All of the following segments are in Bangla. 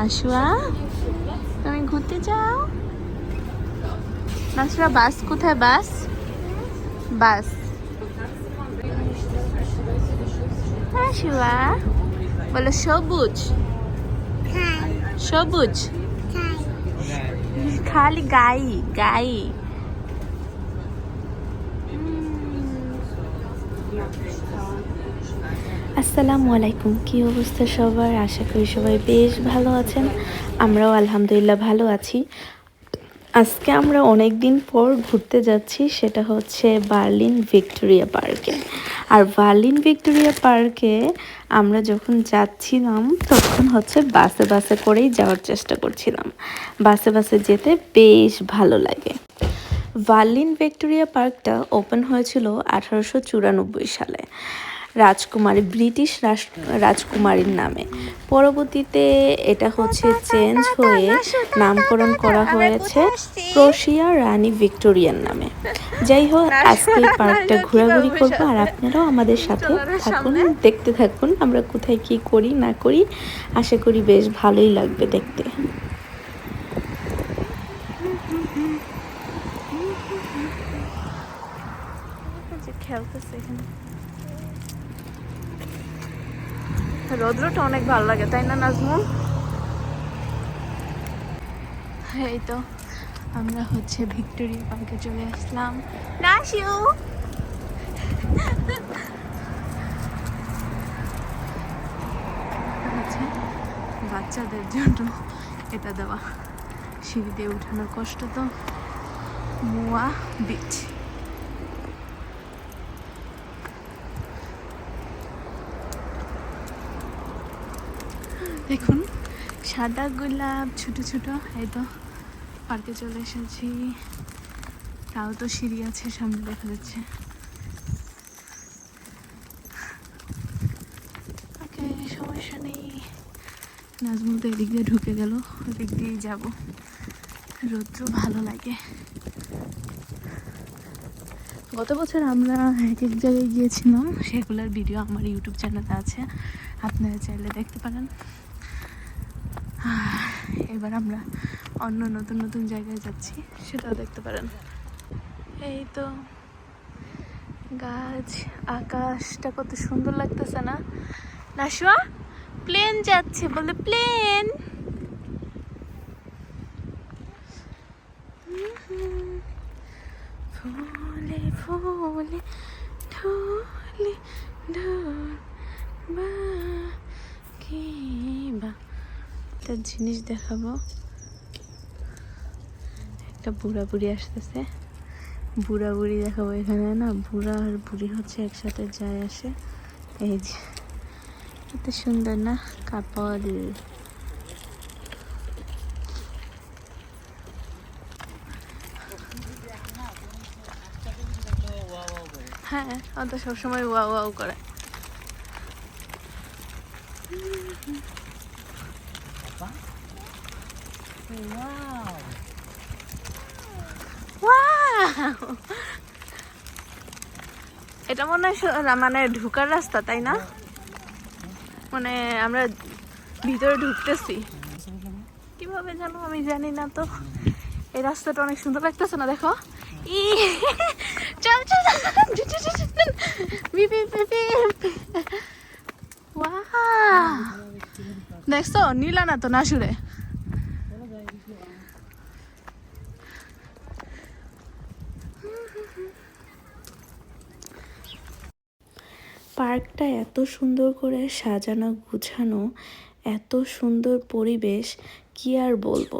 নাশুয়া তুমি ঘুরতে যাও। নাশুয়া বাস কোথায়? বাস? বাস। নাশুয়া বলো সবুজ? সবুজ? খালি গাই গাই। আসসালামু আলাইকুম। কি অবস্থা সবার? আশা করি সবাই বেশ ভালো আছেন। আমরাও আলহামদুলিল্লাহ ভালো আছি। আজকে আমরা অনেক দিন পর ঘুরতে যাচ্ছি, সেটা হচ্ছে বার্লিন ভিক্টোরিয়া পার্কে। আর বার্লিন ভিক্টোরিয়া পার্কে আমরা যখন যাচ্ছিলাম, তখন হচ্ছে বাসে বাসে করেই যাওয়ার চেষ্টা করছিলাম। বাসে বাসে যেতে বেশ ভালো লাগে। ভার্লিন ভিক্টোরিয়া পার্কটা ওপেন হয়েছিল আঠারোশো চুরানব্বই সালে। রাজকুমারী, ব্রিটিশ রাজকুমারীর নামে। পরবর্তীতে এটা হচ্ছে চেঞ্জ হয়ে নামকরণ করা হয়েছে ক্রোশিয়া রানী ভিক্টোরিয়ার নামে। যাই হোক, আজকে পার্কটা ঘোরাঘুরি করব আর আপনারাও আমাদের সাথে থাকুন, দেখতে থাকুন, আমরা কোথায় কি করি, না করি। আশা করি বেশ ভালোই লাগবে দেখতে খেলতেছে এখানে রৌদ্রটা অনেক ভালো লাগে তাই না নাজমুল? এই তো আমরা হচ্ছে ভিক্টোরিয়া পার্কে চলে আসলাম। নাসিউ! বাচ্চাদের জন্য এটা দেওয়া সিঁড়ি দিয়ে উঠানোর কষ্ট তো মোয়া বিচ। দেখুন, সাদা গোলাপ, ছোট ছোট, এই তো পার্কে চলে এসেছি। তাও তো সিঁড়ি আছে, সামনে দেখা যাচ্ছে। সমস্যা নেই। নাজমুল তো এদিক দিয়ে ঢুকে গেল, ওদিক দিয়েই যাব। রৌদ্র ভালো লাগে। গত বছর আমরা এক এক জায়গায় গিয়েছিলাম, সেগুলোর ভিডিও আমার ইউটিউব চ্যানেলে আছে। আপনারা চাইলে দেখতে পারেন। এবার আমরা অন্য নতুন নতুন জায়গায় যাচ্ছি, সেটাও দেখতে পারেন। এই তো গাছ, আকাশটা কত সুন্দর লাগতেছে না? নাশুয়া প্লেন যাচ্ছে বলে প্লেন ফুলে ফুলে, ঢোলে ঢোল বাকি। বা একটা জিনিস দেখাবো। একটা বুড়া বুড়ি আসতেছে। বুড়া বুড়ি দেখাবো এখানে না, বুড়া আর বুড়ি হচ্ছে একসাথে যায় আসে। এই যে, এত সুন্দর না, কাপড়। হ্যাঁ ও তো সবসময় ওয়া ওয়াও করে। এটা মনে হয় মানে ঢুকার রাস্তা, তাই না? মানে আমরা ভিতরে ঢুকতেছি। কীভাবে জানো আমি জানি না তো। এই রাস্তাটা অনেক সুন্দর লাগতেছে না, দেখো। ই, চল। Wow! দেখছ না তো পার্কটা এত সুন্দর করে সাজানো, গুছানো, এত সুন্দর পরিবেশ, কি আর বলব?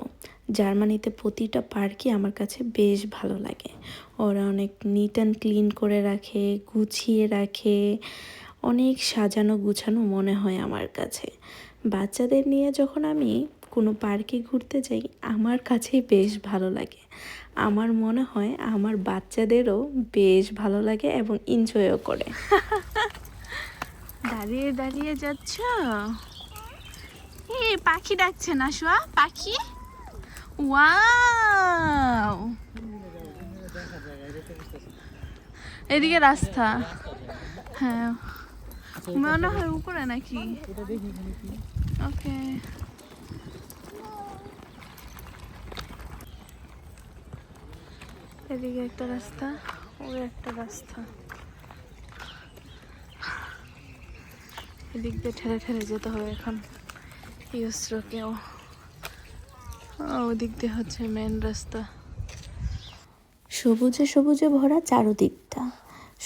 জার্মানিতে প্রতিটা পার্কই আমার কাছে বেশ ভালো লাগে। ওরা অনেক নিট অ্যান্ড ক্লিন করে রাখে, গুছিয়ে রাখে, অনেক সাজানো, গুছানো মনে হয় আমার কাছে। বাচ্চাদের নিয়ে যখন আমি কোনো পার্কে ঘুরতে যাই, আমার কাছেই বেশ ভালো লাগে। আমার মনে হয় আমার বাচ্চাদেরও বেশ ভালো লাগে এবং এনজয়ও করে। দাঁড়িয়ে দাঁড়িয়ে যাচ্ছ? এ পাখি ডাকছে না শোয়া? পাখি? ওয়াও! এদিকে রাস্তা। হ্যাঁ। মনে হয় উপরে নাকি? ওকে এদিকে একটা রাস্তা, ওই একটা রাস্তা। এদিক দিয়ে ঠেলে ঠেলে যেতে হবে এখন। ইউসরোকেও ওদিক দিয়ে হচ্ছে মেন রাস্তা। সবুজে সবুজে ভরা চারদিকটা।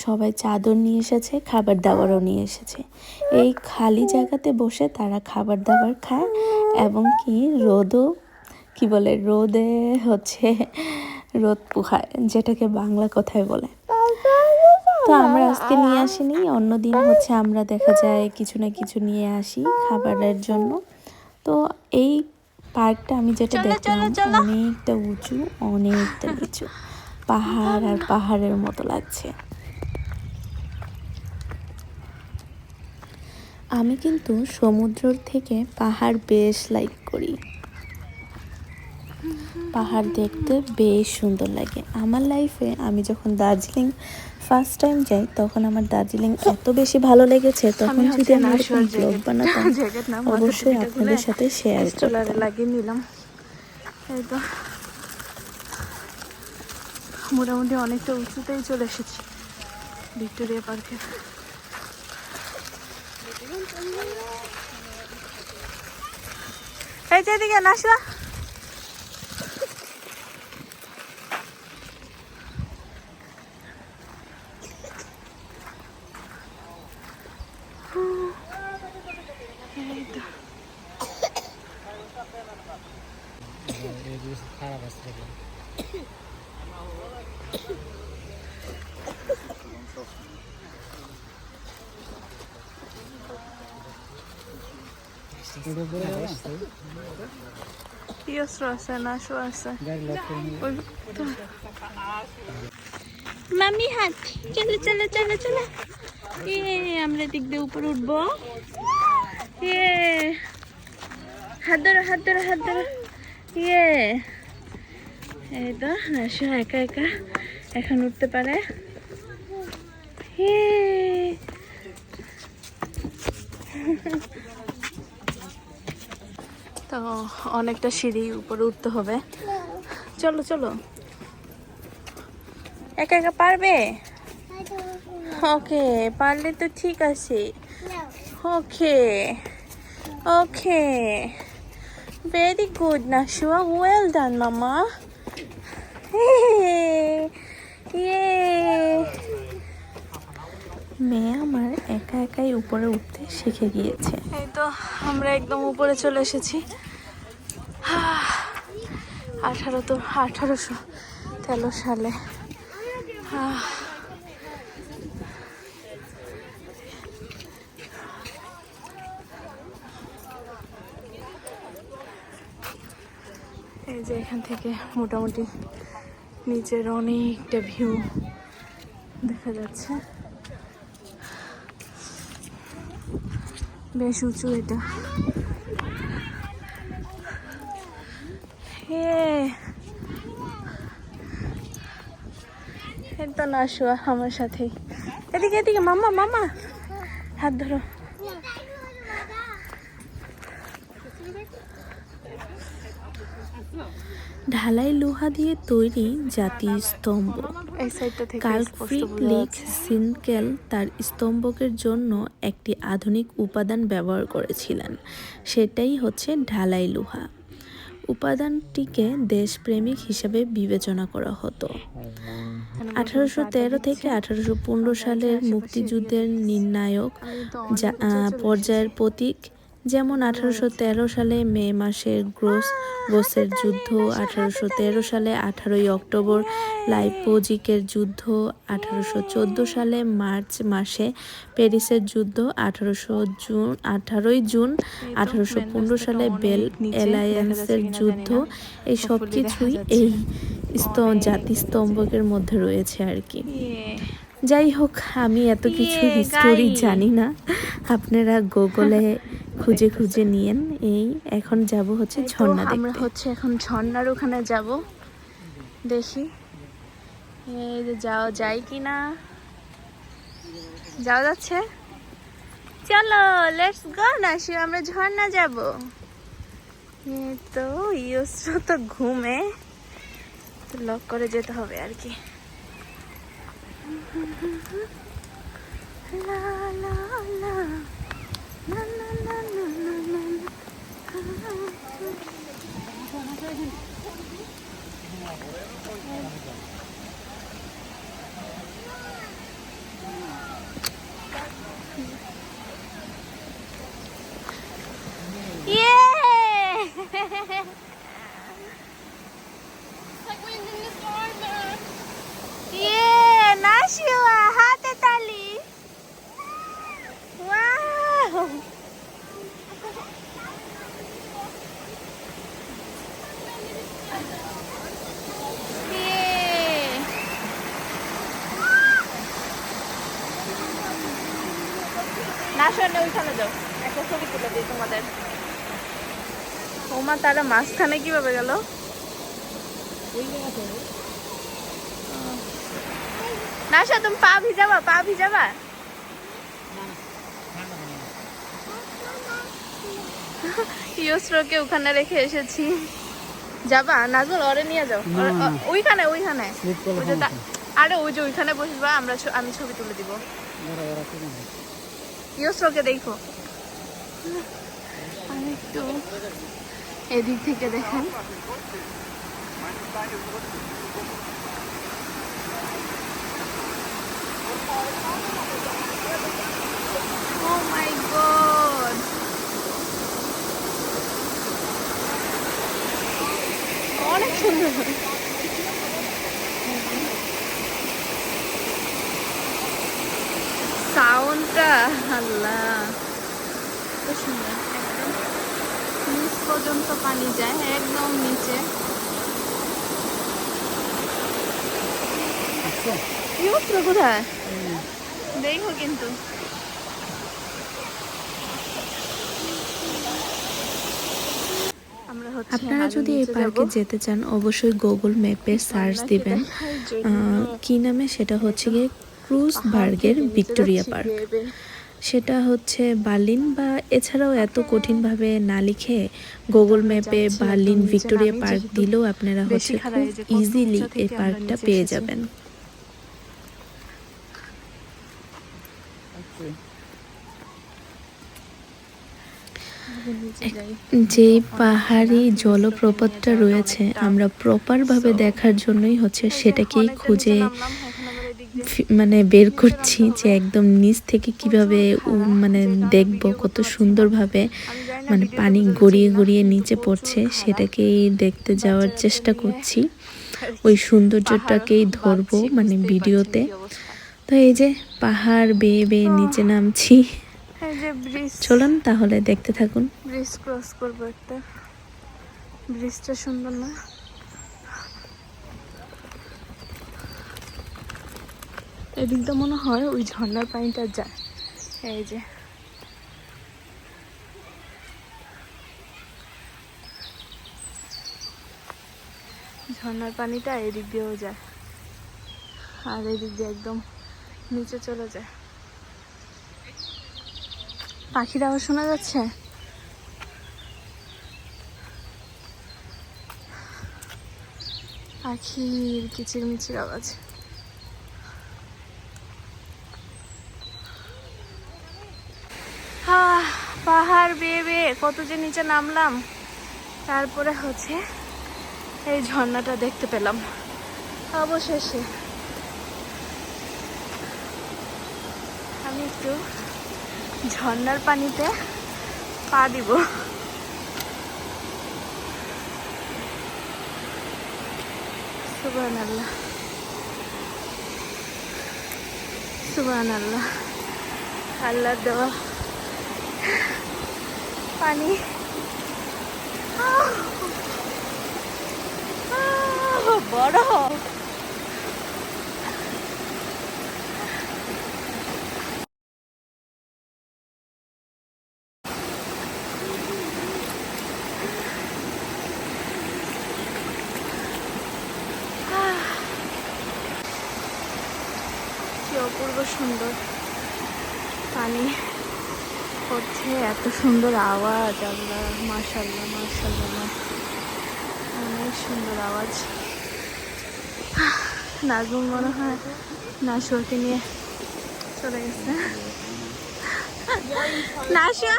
সবাই চাদর নিয়ে এসেছে, খাবার দাবারও নিয়ে এসেছে। এই খালি জায়গাতে বসে তারা খাবার দাবার খায় এবং কি রোদও, কি বলে, রোদে হচ্ছে রোদ পোহায়, যেটাকে বাংলা কথায় বলে। তো আমরা আজকে নিয়ে আসিনি। অন্যদিন হচ্ছে আমরা দেখা যায় কিছু না কিছু নিয়ে আসি খাবারের জন্য। তো এই পার্কটা আমি যেটা দেখলাম অনেকটা উঁচু অনেকটা নিচু। পাহাড় আর পাহাড়ের মতো লাগছে। আমি কিন্তু সমুদ্রর থেকে পাহাড় বেশ লাইক করি। পাহাড় দেখতে বেশ সুন্দর লাগে। আমার লাইফে আমি যখন দার্জিলিং ফার্স্ট টাইম যাই তখন আমার দার্জিলিং এত বেশি ভালো লেগেছে তখন যদি আমি এরকম ব্লগ বানাতাম অবশ্যই আপনাদের সাথে শেয়ার করতাম। লাগিয়ে নিলাম। এই তো। মোটামুটি অনেকটা উঁচুতেই চলে এসেছি ভিক্টোরিয়া পার্কে এই যে এদিকে নাসলা কি অস্ত্র আছে তো- মামি হাত চলো চলো চলো চলো। ইয়ে আমরা দিক দিয়ে উপরে উঠবো। ইয়ে হাত ধরো হাত ধরো হাত ধরো। ইয়ে এই তো একা একা এখন উঠতে পারে। তো অনেকটা সিঁড়ি উপরে উঠতে হবে। চলো চলো। একা একা পারবে? ওকে পারলে তো ঠিক আছে। Okay okay. ভেরি গুড নাশুয়া ওয়েল ডান মামা ইয়ে মেয়ে আমার একা একাই উপরে উঠতে শিখে গিয়েছে। এই তো আমরা একদম উপরে চলে এসেছি। আঠারো তো আঠারোশো তেরো সালে। আহ, যে এখান থেকে মোটামুটি নিচের অনেকটা ভিউ দেখা যাচ্ছে। বেশ উঁচু এটা। না শোয়া আমার সাথেই। এদিকে এদিকে মামা মামা হাত ধরো। ঢালাই লোহা দিয়ে তৈরি জাতির স্তম্ভ। কালফ্রিড লিক সিনকেল তার স্তম্ভকের জন্য একটি আধুনিক উপাদান ব্যবহার করেছিলেন। সেটাই হচ্ছে ঢালাই লোহা। উপাদানটিকে দেশপ্রেমিক হিসাবে বিবেচনা করা হতো। আঠারোশো তেরো থেকে আঠারোশো পনেরো সালের মুক্তিযুদ্ধের নির্ণায়ক পর্যায়ের প্রতীক যেমন আঠারোশো তেরো সালে মে মাসের গ্রোস গোসের যুদ্ধ আঠারোশো তেরো সালে আঠারোই অক্টোবর লাইপোজিকের যুদ্ধ আঠারোশো চোদ্দ সালে মার্চ মাসে প্যারিসের যুদ্ধ আঠারোশো জুন আঠারোই জুন আঠারোশো পনেরো সালে বেল অ্যালায়েন্সের যুদ্ধ। এই সব কিছুই এই স্তম্ভ জাতিস্তম্ভকের মধ্যে রয়েছে আর কি। যাই হোক আমি এত কিছু ইয়ে, হিস্টোরি জানি না। আপনারা গুগলে খুঁজে খুঁজে নিয়েন। এই এখন যাব হচ্ছে ঝর্ণা আমরা হচ্ছে এখন ঝর্ণার ওখানে যাব। দেখি। এই যে যাও যাই কি না যাওয়া যাচ্ছে? চলো লেটস গো না শিব আমরা ঝর্ণা যাব। তো ইয়স্র তো ঘুমে। লক করে যেতে হবে আর কি। লা লা লা। Thank you. নাশোয়া ওইখানে যাও। একটা ছবি তুলে দিই তোমাদের। ওমা তারা মাঝখানে কীভাবে গেল? নাশা তুমি পা ভিজাবা পা ভিজাবা। ওখানে রেখে এসেছি। যাবা? নাজল ওরে নিয়ে যাও। ওইখানে ওইখানে। আরে ওই যে ওইখানে বসবা আমরা আমি ছবি তুলে দিব। ইয়স্রকে দেখো। আমি একটু এদিক থেকে দেখেন। Oh my god! অনেক সুন্দর। আল্লাহ। খুব সুন্দর একদম নিচ পর্যন্ত পানি যায় একদম নিচে। কি কোথায়? দেখো কিন্তু। আপনারা যদি এই পার্কে যেতে চান অবশ্যই গুগল ম্যাপে সার্চ দিবেন। আহ, কি নামে সেটা হচ্ছে গিয়ে ক্রুজ বার্গের ভিক্টোরিয়া পার্ক। সেটা হচ্ছে বার্লিন বা এছাড়াও এত কঠিনভাবে না লিখে গুগল ম্যাপে বার্লিন ভিক্টোরিয়া পার্ক দিলেও আপনারা হচ্ছে খুব ইজিলি এই পার্কটা পেয়ে যাবেন। যে পাহাড়ি জলপ্রপাতটা রয়েছে আমরা প্রপারভাবে দেখার জন্যই হচ্ছে সেটাকেই খুঁজে মানে বের করছি যে একদম নিচ থেকে কীভাবে মানে দেখব কত সুন্দরভাবে মানে পানি গড়িয়ে গড়িয়ে নিচে পড়ছে সেটাকেই দেখতে যাওয়ার চেষ্টা করছি। ওই সৌন্দর্যটাকেই ধরবো মানে ভিডিওতে। তো এই যে পাহাড় বেয়ে বেয়ে নিচে নামছি। চলুন তাহলে দেখতে থাকুন। ব্রিজ ক্রস করব একটা। ব্রিজটা সুন্দর না? এদিকটা মনে হয় ওই ঝর্ণার পানিটা যায়। এই যে। ঝর্ণার পানিটা এদিক দিয়েও যায়। আর এদিক দিয়ে একদম নিচে চলে যায়। পাখির আওয়াজ শোনা যাচ্ছে? পাখির কিচির মিচির আওয়াজ। পাহাড় বেয়ে বেয়ে কত যে নিচে নামলাম, তারপরে হচ্ছে এই ঝর্ণাটা দেখতে পেলাম। অবশেষে আমি একটু ঝর্ণার পানিতে পা দিব। সুবান আল্লাহ সুবান আল্লাহ আল্লাহ দেওয়া পানি। বড় কি অপূর্ব সুন্দর পানি। পড়ছে এত সুন্দর আওয়াজ, আল্লাহ মার্শাল্লাহ মার্শাল্লাহ অনেক সুন্দর আওয়াজ। নাজমুল মনে হয় নাশুয়াকে নিয়ে চলে গেছে। নাশুয়া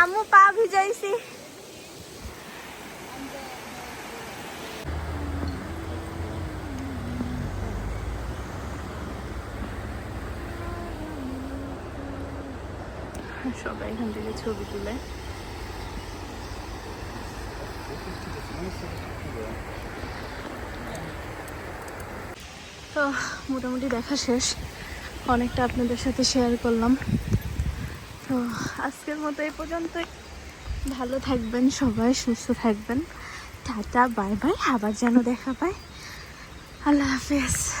আমু পা ভিজাইছি। সবাই এখান থেকে ছবি তুলে। তো মোটামুটি দেখা শেষ। অনেকটা আপনাদের সাথে শেয়ার করলাম। তো আজকের মতো এই পর্যন্তই। ভালো থাকবেন সবাই, সুস্থ থাকবেন। Tata, bye bye. আবার যেন দেখা পায় আল্লাহ হাফেজ।